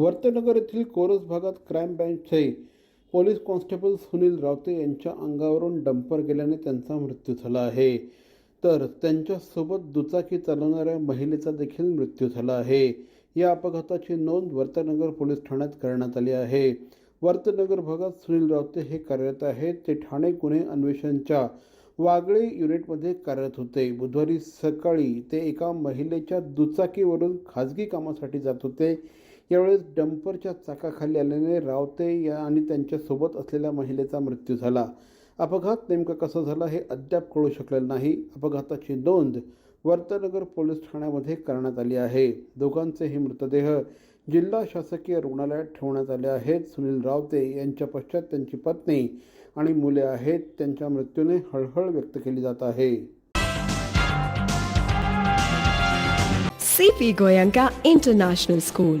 वर्तनगर येथील कोरस भागात क्राईम ब्रँचचे पोलीस कॉन्स्टेबल सुनील रावते यांच्या अंगावरून डंपर गेल्याने त्यांचा मृत्यू झाला आहे. तर त्यांच्यासोबत दुचाकी चालवणाऱ्या महिलेचा देखील मृत्यू झाला आहे. या अपघाताची नोंद वर्तनगर पोलीस ठाण्यात करण्यात आली आहे. वर्तनगर भागात सुनील रावते हे कार्यरत आहेत. ते ठाणे गुन्हे अन्वेषणच्या वागळे युनिटमध्ये कार्यरत होते. बुधवारी सकाळी ते एका महिलेच्या दुचाकीवरून खाजगी कामासाठी जात होते. यावेळेस डंपरच्या चाकाखाली आल्याने रावते या आणि त्यांच्यासोबत असलेल्या महिलेचा मृत्यू झाला. अपघात नेमका कसा झाला हे अद्याप कळू शकलेलं नाही. अपघाताची नोंद वर्तनगर पोलीस ठाण्यामध्ये करण्यात आली आहे. दोघांचे हे मृतदेह जिल्हा शासकीय रुग्णालयात ठेवण्यात आले आहेत. सुनील रावते यांच्या पश्चात त्यांची पत्नी आणि मुले आहेत. त्यांच्या मृत्यूने हळहळ व्यक्त केली जात आहे. C P Goenka international school